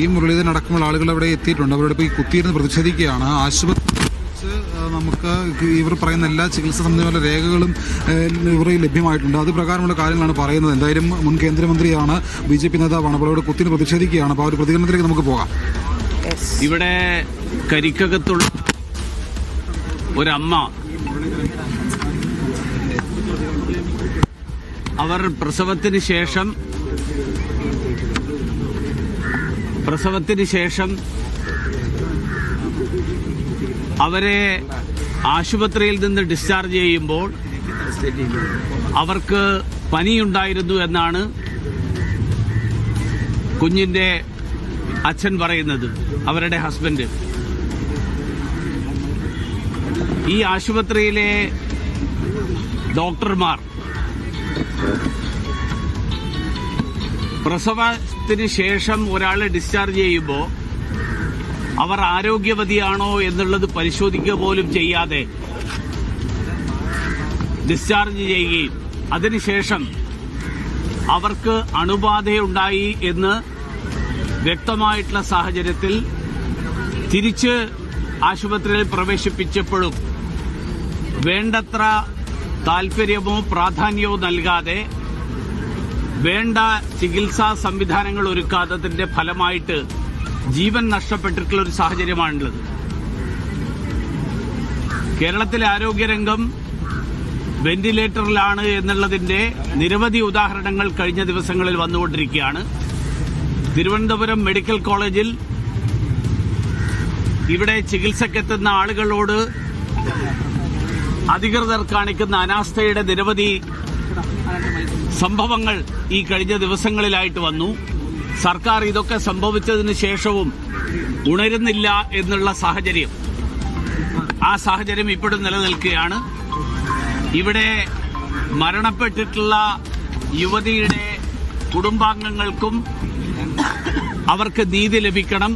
ഈ മുരളീധരൻ അടക്കമുള്ള ആളുകൾ അവിടെ എത്തിയിട്ടുണ്ട്. അവരോട് ഇപ്പോൾ ഈ കുത്തിയിരുന്ന് പ്രതിഷേധിക്കുകയാണ്. ആശുപത്രി നമുക്ക് ഇവർ പറയുന്ന എല്ലാ ചികിത്സ സംബന്ധമായ രേഖകളും ഇവർ ലഭ്യമായിട്ടുണ്ട്. അത് പ്രകാരമുള്ള കാര്യങ്ങളാണ് പറയുന്നത്. എന്തായാലും മുൻ കേന്ദ്രമന്ത്രിയാണ് ബി ജെ പി നേതാവാണ്. അപ്പോൾ അവിടെ കുത്തിയിരുന്ന് പ്രതിഷേധിക്കുകയാണ്. അപ്പോൾ ആ ഒരു പ്രതികരണത്തിലേക്ക് നമുക്ക് പോകാം. ഇവിടെ കരിക്കകത്തുള്ള ഒരമ്മ. അവർ പ്രസവത്തിന് ശേഷം പ്രസവത്തിന് ശേഷം അവരെ ആശുപത്രിയിൽ നിന്ന് ഡിസ്ചാർജ് ചെയ്യുമ്പോൾ അവർക്ക് പനിയുണ്ടായിരുന്നു എന്നാണ് കുഞ്ഞിന്റെ അച്ഛൻ പറയുന്നത് അവരുടെ ഹസ്ബൻഡ്. ഈ ആശുപത്രിയിലെ ഡോക്ടർമാർ പ്രസവത്തിന് ശേഷം ഒരാളെ ഡിസ്ചാർജ് ചെയ്യുമ്പോൾ അവർ ആരോഗ്യവതിയാണോ എന്നുള്ളത് പരിശോധിക്കുക പോലും ചെയ്യാതെ ഡിസ്ചാർജ് ചെയ്യുകയും അതിനുശേഷം അവർക്ക് അണുബാധയുണ്ടായി എന്ന് വ്യക്തമായിട്ടുള്ള സാഹചര്യത്തിൽ തിരിച്ച് ആശുപത്രിയിൽ പ്രവേശിപ്പിച്ചപ്പോഴും വേണ്ടത്ര താൽപര്യമോ പ്രാധാന്യമോ നൽകാതെ വേണ്ട ചികിത്സാ സംവിധാനങ്ങൾ ഒരുക്കാത്തതിന്റെ ഫലമായിട്ട് ജീവൻ നഷ്ടപ്പെട്ടിട്ടുള്ള ഒരു സാഹചര്യമാണുള്ളത്. കേരളത്തിലെ ആരോഗ്യരംഗം വെന്റിലേറ്ററിലാണ് എന്നുള്ളതിന്റെ നിരവധി ഉദാഹരണങ്ങൾ കഴിഞ്ഞ ദിവസങ്ങളിൽ വന്നുകൊണ്ടിരിക്കുകയാണ്. തിരുവനന്തപുരം മെഡിക്കൽ കോളേജിൽ ഇവിടെ ചികിത്സക്കെത്തുന്ന ആളുകളോട് അധികൃതർ കാണിക്കുന്ന അനാസ്ഥയുടെ നിരവധി സംഭവങ്ങൾ ഈ കഴിഞ്ഞ ദിവസങ്ങളിലായിട്ട് വന്നു. സർക്കാർ ഇതൊക്കെ സംഭവിച്ചതിന് ശേഷവും ഉണരുന്നില്ല എന്നുള്ള സാഹചര്യം. ആ സാഹചര്യം ഇപ്പോഴും നിലനിൽക്കുകയാണ്. ഇവിടെ മരണപ്പെട്ടിട്ടുള്ള യുവതിയുടെ കുടുംബാംഗങ്ങൾക്കും അവർക്ക് നീതി ലഭിക്കണം.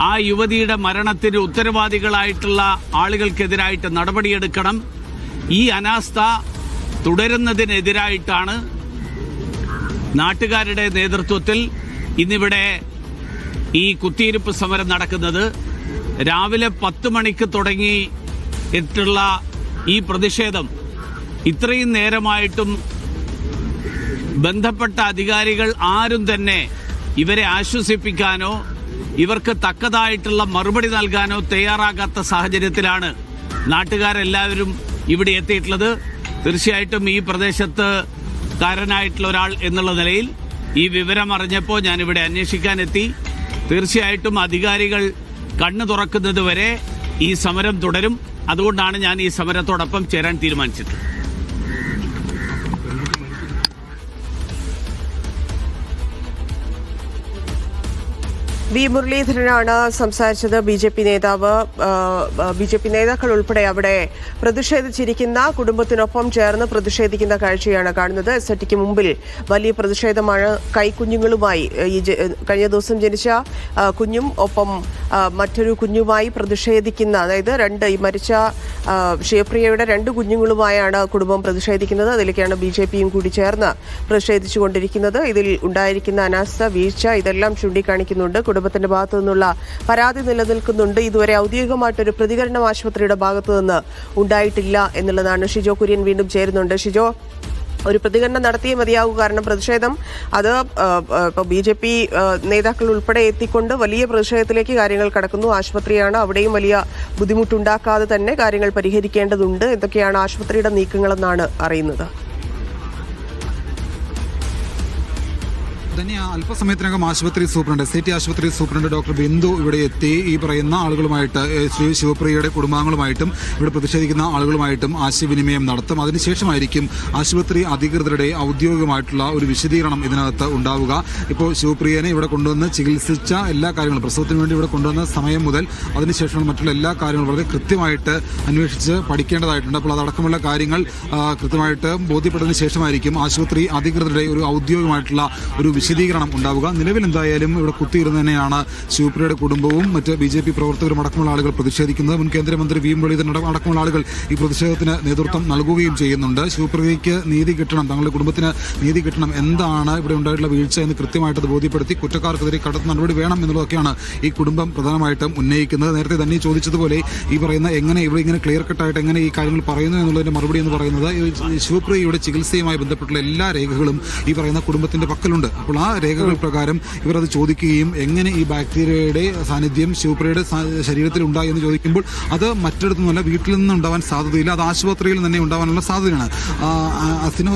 ആ യുവതിയുടെ മരണത്തിന് ഉത്തരവാദികളായിട്ടുള്ള ആളുകൾക്കെതിരായിട്ട് നടപടിയെടുക്കണം. ഈ അനാസ്ഥ തുടരുന്നതിനെതിരായിട്ടാണ് നാട്ടുകാരുടെ നേതൃത്വത്തിൽ ഇന്നിവിടെ ഈ കുത്തിയിരിപ്പ് സമരം നടക്കുന്നത്. രാവിലെ പത്ത് മണിക്ക് തുടങ്ങി ഇട്ടുള്ള ഈ പ്രതിഷേധം ഇത്രയും നേരമായിട്ടും ബന്ധപ്പെട്ട അധികാരികൾ ആരും തന്നെ ഇവരെ ആശ്വസിപ്പിക്കാനോ ഇവർക്ക് തക്കതായിട്ടുള്ള മറുപടി നൽകാനോ തയ്യാറാകാത്ത സാഹചര്യത്തിലാണ് നാട്ടുകാരെല്ലാവരും ഇവിടെ എത്തിയിട്ടുള്ളത്. തീർച്ചയായിട്ടും ഈ പ്രദേശത്ത് കാരനായിട്ടുള്ള ഒരാൾ എന്നുള്ള നിലയിൽ ഈ വിവരം അറിഞ്ഞപ്പോൾ ഞാനിവിടെ അന്വേഷിക്കാനെത്തി. തീർച്ചയായിട്ടും അധികാരികൾ കണ്ണു തുറക്കുന്നത് വരെ ഈ സമരം തുടരും. അതുകൊണ്ടാണ് ഞാൻ ഈ സമരത്തോടൊപ്പം ചേരാൻ തീരുമാനിച്ചത് വി മുരളീധരനാണ് സംസാരിച്ചത്. ബി ജെ പി നേതാവ് ബി ജെ പി നേതാക്കൾ ഉൾപ്പെടെ അവിടെ പ്രതിഷേധിച്ചിരിക്കുന്ന കുടുംബത്തിനൊപ്പം ചേർന്ന് പ്രതിഷേധിക്കുന്ന കാഴ്ചയാണ് കാണുന്നത്. എസ് എറ്റിക്ക് മുമ്പിൽ വലിയ പ്രതിഷേധമാണ് കൈക്കുഞ്ഞുങ്ങളുമായി ഈ കഴിഞ്ഞ ദിവസം ജനിച്ച കുഞ്ഞും ഒപ്പം മറ്റൊരു കുഞ്ഞുമായി പ്രതിഷേധിക്കുന്ന അതായത് രണ്ട് ഈ മരിച്ച ശിവപ്രിയയുടെ രണ്ട് കുഞ്ഞുങ്ങളുമായാണ് കുടുംബം പ്രതിഷേധിക്കുന്നത്. അതിലേക്കാണ് ബി ജെ പിയും കൂടി ചേർന്ന് പ്രതിഷേധിച്ചുകൊണ്ടിരിക്കുന്നത്. ഇതിൽ ഉണ്ടായിരിക്കുന്ന അനാസ്ഥ വീഴ്ച ഇതെല്ലാം ചൂണ്ടിക്കാണിക്കുന്നുണ്ട്. കുടുംബത്തിന്റെ ഭാഗത്തു നിന്നുള്ള പരാതി നിലനിൽക്കുന്നുണ്ട്. ഇതുവരെ ഔദ്യോഗികമായിട്ടൊരു പ്രതികരണം ആശുപത്രിയുടെ ഭാഗത്തു നിന്ന് ഉണ്ടായിട്ടില്ല എന്നുള്ളതാണ്. ഷിജോ കുര്യൻ വീണ്ടും ചേരുന്നുണ്ട്. ഷിജോ ഒരു പ്രതികരണം നടത്തിയേ മതിയാകൂ. കാരണം പ്രതിഷേധം അത് ഇപ്പോൾ ബി ജെ പി നേതാക്കൾ ഉൾപ്പെടെ എത്തിക്കൊണ്ട് വലിയ പ്രതിഷേധത്തിലേക്ക് കാര്യങ്ങൾ കടക്കുന്നു. ആശുപത്രിയാണ് അവിടെയും വലിയ ബുദ്ധിമുട്ടുണ്ടാക്കാതെ തന്നെ കാര്യങ്ങൾ പരിഹരിക്കേണ്ടതുണ്ട്. എന്തൊക്കെയാണ് ആശുപത്രിയുടെ നീക്കങ്ങളെന്നാണ് അറിയുന്നത്? തന്നെ അല്പസമയത്തിനകം ആശുപത്രി സൂപ്രണ്ട് സിറ്റി ആശുപത്രി സൂപ്രണ്ട് ഡോക്ടർ ബിന്ദു ഇവിടെ എത്തി. ഈ പറയുന്ന ആളുകളുമായിട്ട് ശ്രീ ശിവപ്രിയയുടെ കുടുംബാംഗങ്ങളുമായിട്ടും ഇവിടെ പ്രതിഷേധിക്കുന്ന ആളുകളുമായിട്ടും ആശയവിനിമയം നടത്തും. അതിനുശേഷമായിരിക്കും ആശുപത്രി അധികൃതരുടെ ഔദ്യോഗികമായിട്ടുള്ള ഒരു വിശദീകരണം ഇതിനകത്ത് ഉണ്ടാവുക. ഇപ്പോൾ ശിവപ്രിയനെ ഇവിടെ കൊണ്ടുവന്ന് ചികിത്സിച്ച എല്ലാ കാര്യങ്ങളും പ്രസവത്തിന് വേണ്ടി ഇവിടെ കൊണ്ടുവന്ന സമയം മുതൽ അതിനുശേഷമുള്ള മറ്റുള്ള എല്ലാ കാര്യങ്ങളും വളരെ കൃത്യമായിട്ട് അന്വേഷിച്ച് പഠിക്കേണ്ടതായിട്ടുണ്ട്. അപ്പോൾ അതടക്കമുള്ള കാര്യങ്ങൾ കൃത്യമായിട്ട് ബോധ്യപ്പെട്ടതിന് ശേഷമായിരിക്കും ആശുപത്രി അധികൃതരുടെ ഒരു ഔദ്യോഗികമായിട്ടുള്ള ഒരു വിശദീകരണം ഉണ്ടാവുക. നിലവിൽ എന്തായാലും ഇവിടെ കുത്തിയിരുന്ന് തന്നെയാണ് ശിവപ്രിയയുടെ കുടുംബവും മറ്റ് ബി ജെ പി പ്രവർത്തകരും അടക്കമുള്ള ആളുകൾ പ്രതിഷേധിക്കുന്നത്. മുൻ കേന്ദ്രമന്ത്രി വി മുരളീധരൻ അടക്കമുള്ള ആളുകൾ ഈ പ്രതിഷേധത്തിന് നേതൃത്വം നൽകുകയും ചെയ്യുന്നുണ്ട്. ശിവപ്രിയയ്ക്ക് നീതി കിട്ടണം തങ്ങളുടെ കുടുംബത്തിന് നീതി കിട്ടണം എന്താണ് ഇവിടെ ഉണ്ടായിട്ടുള്ള വീഴ്ച എന്ന് കൃത്യമായിട്ട് ബോധ്യപ്പെടുത്തി കുറ്റക്കാർക്കെതിരെ കടുത്ത നടപടി വേണം എന്നുള്ളതൊക്കെയാണ് ഈ കുടുംബം പ്രധാനമായിട്ടും ഉന്നയിക്കുന്നത്. നേരത്തെ തന്നെ ചോദിച്ചതുപോലെ ഈ പറയുന്ന എങ്ങനെ ഇവിടെ ഇങ്ങനെ ക്ലിയർ കട്ടായിട്ട് എങ്ങനെ ഈ കാര്യങ്ങൾ പറയുന്നു എന്നുള്ളതിന്റെ മറുപടി എന്ന് പറയുന്നത് ശിവപ്രിയയുടെ ചികിത്സയുമായി ബന്ധപ്പെട്ടുള്ള എല്ലാ രേഖകളും ഈ പറയുന്ന കുടുംബത്തിന്റെ പക്കലുണ്ട്. അപ്പോൾ ആ രേഖകൾ പ്രകാരം ഇവർ അത് ചോദിക്കുകയും എങ്ങനെ ഈ ബാക്ടീരിയയുടെ സാന്നിധ്യം ശിവപ്രിയയുടെ ശരീരത്തിൽ ഉണ്ടായി എന്ന് ചോദിക്കുമ്പോൾ അത് മറ്റിടത്തുനിന്നല്ല വീട്ടിൽ നിന്ന് ഉണ്ടാവാൻ സാധ്യതയില്ല അത് ആശുപത്രിയിൽ തന്നെ ഉണ്ടാവാനുള്ള സാധ്യതയാണ്. അസിനോ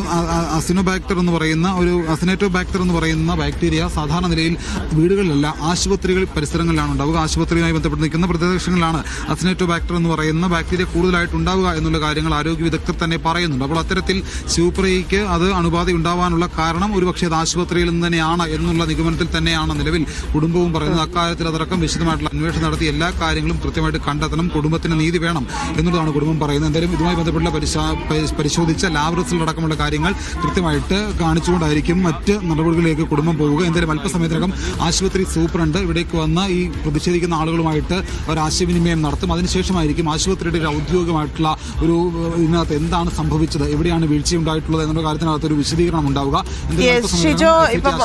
അസിനോബാക്ടർ എന്ന് പറയുന്ന ഒരു അസിനേറ്റോ ബാക്ടർ എന്ന് പറയുന്ന ബാക്ടീരിയ സാധാരണ നിലയിൽ വീടുകളിലല്ല ആശുപത്രികൾ പരിസരങ്ങളിലാണ് ഉണ്ടാവുക. ആശുപത്രിയുമായി ബന്ധപ്പെട്ട് നിൽക്കുന്ന പ്രദേശങ്ങളിലാണ് അസിനേറ്റോ ബാക്ടർ എന്ന് പറയുന്ന ബാക്ടീരിയ കൂടുതലായിട്ട് ഉണ്ടാവുക എന്നുള്ള കാര്യങ്ങൾ ആരോഗ്യ വിദഗ്ധർ തന്നെ പറയുന്നുണ്ട്. അപ്പോൾ അത്തരത്തിൽ ശിവപ്രിയയ്ക്ക് അത് അണുബാധ ഉണ്ടാവാനുള്ള കാരണം ഒരുപക്ഷെ അത് ആശുപത്രിയിൽ നിന്ന് തന്നെയാണ് എന്നുള്ള നിഗമനത്തിൽ തന്നെയാണ് നിലവിൽ കുടുംബവും പറയുന്നത്. അക്കാര്യത്തിൽ അതടക്കം വിശദമായിട്ടുള്ള അന്വേഷണം നടത്തി എല്ലാ കാര്യങ്ങളും കൃത്യമായിട്ട് കണ്ടെത്തണം കുടുംബത്തിന് നീതി വേണം എന്നുള്ളതാണ് കുടുംബം പറയുന്നത്. എന്തായാലും ഇതുമായി ബന്ധപ്പെട്ട പരിശാ- പരി- പരിശോധിച്ച ലാബ് റിസൾട്ട് അടക്കമുള്ള കാര്യങ്ങൾ കൃത്യമായിട്ട് കാണിച്ചുകൊണ്ടായിരിക്കും മറ്റ് നടപടികളിലേക്ക് കുടുംബം പോവുക. എന്തായാലും അല്പസമയത്തിനകം ആശുപത്രി സൂപ്രണ്ട് ഇവിടേക്ക് വന്ന് ഈ പ്രതിഷേധിക്കുന്ന ആളുകളുമായിട്ട് ഒരു ആശയവിനിമയം നടത്തും. അതിനുശേഷമായിരിക്കും ആശുപത്രിയുടെ ഒരു ഔദ്യോഗികമായിട്ടുള്ള ഒരു ഇതിനകത്ത് എന്താണ് സംഭവിച്ചത് എവിടെയാണ് വീഴ്ചയുണ്ടായിട്ടുള്ളത് എന്നുള്ള കാര്യത്തിനകത്ത് ഒരു വിശദീകരണം ഉണ്ടാവുക.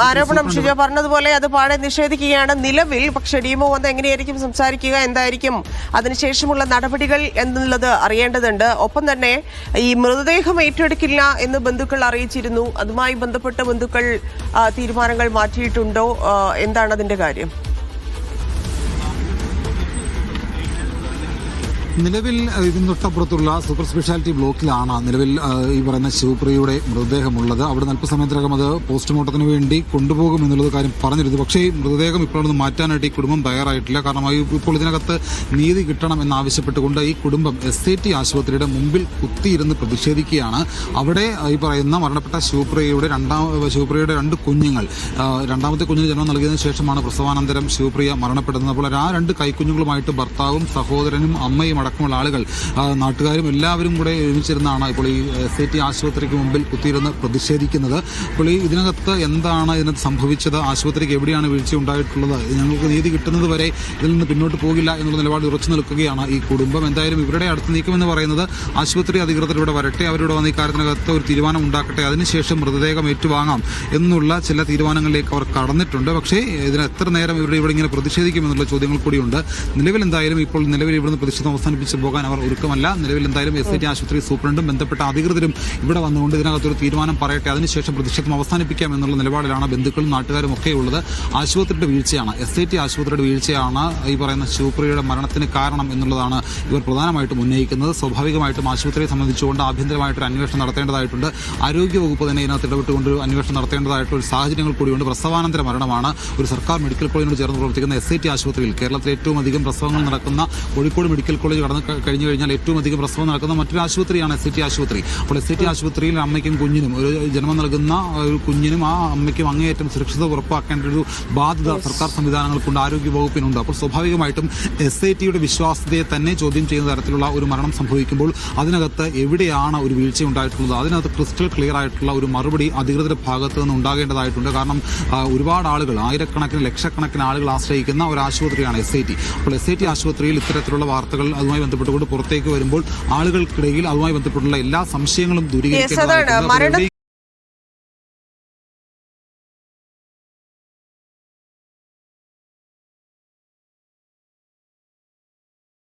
ആരോപണം ഷിജോ പറഞ്ഞതുപോലെ അത് പാടെ നിഷേധിക്കുകയാണ് നിലവിൽ. പക്ഷെ ഡിമോ വന്ന് എങ്ങനെയായിരിക്കും സംസാരിക്കുക എന്തായിരിക്കും അതിനുശേഷമുള്ള നടപടികൾ എന്നുള്ളത് അറിയേണ്ടതുണ്ട്. ഒപ്പം തന്നെ ഈ മൃതദേഹം ഏറ്റെടുക്കില്ല എന്ന് ബന്ധുക്കൾ അറിയിച്ചിരുന്നു. അതുമായി ബന്ധപ്പെട്ട ബന്ധുക്കൾ തീരുമാനങ്ങൾ മാറ്റിയിട്ടുണ്ടോ? എന്താണ് അതിന്റെ കാര്യം? നിലവിൽ ഇതിന് തൊട്ടപ്പുറത്തുള്ള സൂപ്പർ സ്പെഷ്യാലിറ്റി ബ്ലോക്കിലാണ് നിലവിൽ ഈ പറയുന്ന ശിവപ്രിയയുടെ മൃതദേഹമുള്ളത്. അവിടെ അല്പസമയത്തിനകം അത് പോസ്റ്റ്മോർട്ടത്തിന് വേണ്ടി കൊണ്ടുപോകും എന്നുള്ളത് കാര്യം പറഞ്ഞിരുന്നു. പക്ഷേ ഈ മൃതദേഹം ഇപ്പോഴൊന്നും മാറ്റാനായിട്ട് ഈ കുടുംബം തയ്യാറായിട്ടില്ല. കാരണം ഇപ്പോൾ ഇതിനകത്ത് നീതി കിട്ടണം എന്നാവശ്യപ്പെട്ടുകൊണ്ട് ഈ കുടുംബം എസ് ഐ ടി ആശുപത്രിയുടെ മുമ്പിൽ കുത്തിയിരുന്ന് പ്രതിഷേധിക്കുകയാണ്. അവിടെ ഈ പറയുന്ന മരണപ്പെട്ട ശിവപ്രിയയുടെ രണ്ടാം ശിവപ്രിയയുടെ രണ്ട് കുഞ്ഞുങ്ങൾ രണ്ടാമത്തെ കുഞ്ഞിന് ജന്മം നൽകിയതിനു ശേഷമാണ് പ്രസവാനന്തരം ശിവപ്രിയ മരണപ്പെടുന്നത്. അപ്പോൾ ആ രണ്ട് കൈക്കുഞ്ഞുങ്ങളുമായിട്ട് ഭർത്താവും സഹോദരനും അമ്മയും അടക്കമുള്ള ആളുകൾ നാട്ടുകാരും എല്ലാവരും കൂടെ ഒരുമിച്ചിരുന്നാണ് ഇപ്പോൾ ഈ എസ് ഐ ടി ആശുപത്രിക്ക് മുമ്പിൽ കുത്തിയിരുന്ന് പ്രതിഷേധിക്കുന്നത്. അപ്പോൾ ഈ ഇതിനകത്ത് എന്താണ് ഇതിനകത്ത് സംഭവിച്ചത്? ആശുപത്രിക്ക് എവിടെയാണ് വീഴ്ച ഉണ്ടായിട്ടുള്ളത്? ഞങ്ങൾക്ക് നീതി കിട്ടുന്നത് വരെ ഇതിൽ നിന്ന് പിന്നോട്ട് പോകില്ല എന്നുള്ള നിലപാട് ഉറച്ചു നിൽക്കുകയാണ് ഈ കുടുംബം. എന്തായാലും ഇവരുടെ അടുത്ത് നീക്കമെന്ന് പറയുന്നത് ആശുപത്രി അധികൃതർ ഇവിടെ വരട്ടെ അവരോട് വന്ന് ഈ കാര്യത്തിനകത്ത് ഒരു തീരുമാനം ഉണ്ടാക്കട്ടെ അതിനുശേഷം മൃതദേഹം ഏറ്റുവാങ്ങാം എന്നുള്ള ചില തീരുമാനങ്ങളിലേക്ക് അവർ കടന്നിട്ടുണ്ട്. പക്ഷേ ഇതിന് എത്ര നേരം ഇവരുടെ ഇവിടെ ഇങ്ങനെ പ്രതിഷേധിക്കുമെന്നുള്ള ചോദ്യങ്ങൾ കൂടിയുണ്ട്. നിലവിൽ എന്തായാലും ഇപ്പോൾ നിലവിൽ ഇവിടുന്ന് പ്രതിഷേധം അവസാനിപ്പിച്ച് പോകാൻ അവർ ഒരുക്കമല്ല. നിലവിൽ എന്തായാലും എസ് ഐ ടി ആശുപത്രി സൂപ്രണ്ടും ബന്ധപ്പെട്ട അധികൃതരും ഇവിടെ വന്നുകൊണ്ട് ഇതിനകത്തൊരു തീരുമാനം പറയട്ടെ. അതിനുശേഷം പ്രതിഷേധം അവസാനിപ്പിക്കാം എന്നുള്ള നിലപാടിലാണ് ബന്ധുക്കളും നാട്ടുകാരും ഒക്കെ ഉള്ളത് ആശുപത്രിയുടെ വീഴ്ചയാണ്. എസ് ഐ ടി ആശുപത്രിയുടെ വീഴ്ചയാണ് ഈ പറയുന്ന ശിവപ്രിയയുടെ മരണത്തിന് കാരണം എന്നുള്ളതാണ് ഇവർ പ്രധാനമായിട്ടും ഉന്നയിക്കുന്നത്. സ്വാഭാവികമായിട്ടും ആശുപത്രിയെ സംബന്ധിച്ചുകൊണ്ട് ആഭ്യന്തരമായിട്ടൊരു അന്വേഷണം നടത്തേണ്ടതായിട്ടുണ്ട്. ആരോഗ്യവകുപ്പ് തന്നെ ഇതിനകത്ത് ഇടപെട്ടുകൊണ്ട് അന്വേഷണം നടത്തേണ്ടതായിട്ടുള്ള ഒരു സാഹചര്യങ്ങൾ കൂടിയുണ്ട്. പ്രസവാനന്തര മരണമാണ്. ഒരു സർക്കാർ മെഡിക്കൽ കോളേജിനോട് ചേർന്ന് പ്രവർത്തിക്കുന്ന എസ് ഐ ടി ആശുപത്രിയിൽ കേരളത്തിൽ ഏറ്റവും അധികം പ്രസവങ്ങൾ നടക്കുന്ന കോഴിക്കോട് മെഡിക്കൽ കോളേജ് കടന്ന് കഴിഞ്ഞു കഴിഞ്ഞാൽ ഏറ്റവും അധികം പ്രസവം നടക്കുന്ന മറ്റൊരു ആശുപത്രിയാണ് എസ് സി ടി ആശുപത്രി. അപ്പോൾ എസ് സി ടി ആശുപത്രിയിൽ അമ്മയ്ക്കും കുഞ്ഞിനും ഒരു ജന്മം നൽകുന്ന ഒരു കുഞ്ഞിനും ആ അമ്മയ്ക്കും അങ്ങേയറ്റം സുരക്ഷിത ഉറപ്പാക്കേണ്ട ഒരു ബാധ്യത സർക്കാർ സംവിധാനങ്ങൾക്കുണ്ട്. ആരോഗ്യ വകുപ്പിനുണ്ട് അപ്പോൾ സ്വാഭാവികമായിട്ടും എസ് ഐ ടിയുടെ വിശ്വാസ്യതയെ തന്നെ ചോദ്യം ചെയ്യുന്ന തരത്തിലുള്ള ഒരു മരണം സംഭവിക്കുമ്പോൾ അതിനകത്ത് എവിടെയാണ് ഒരു വീഴ്ച ഉണ്ടായിട്ടുള്ളത്? അതിനകത്ത് ക്രിസ്റ്റൽ ക്ലിയർ ആയിട്ടുള്ള ഒരു മറുപടി അധികൃതരുടെ ഭാഗത്ത് നിന്ന് ഉണ്ടാകേണ്ടതായിട്ടുണ്ട്. കാരണം ഒരുപാട് ആളുകൾ ആയിരക്കണക്കിന് ലക്ഷക്കണക്കിന് ആളുകൾ ആശ്രയിക്കുന്ന ഒരു ആശുപത്രിയാണ് എസ് ഐ ടി അപ്പോൾ എസ് ഐ ടി ആശുപത്രിയിൽ ഇത്തരത്തിലുള്ള വാർത്തകൾ അതുമായി ബന്ധപ്പെട്ടുകൊണ്ട് പുറത്തേക്ക് വരുമ്പോൾ ആളുകൾക്കിടയിൽ അതുമായി ബന്ധപ്പെട്ടുള്ള എല്ലാ സംശയങ്ങളും യെസ്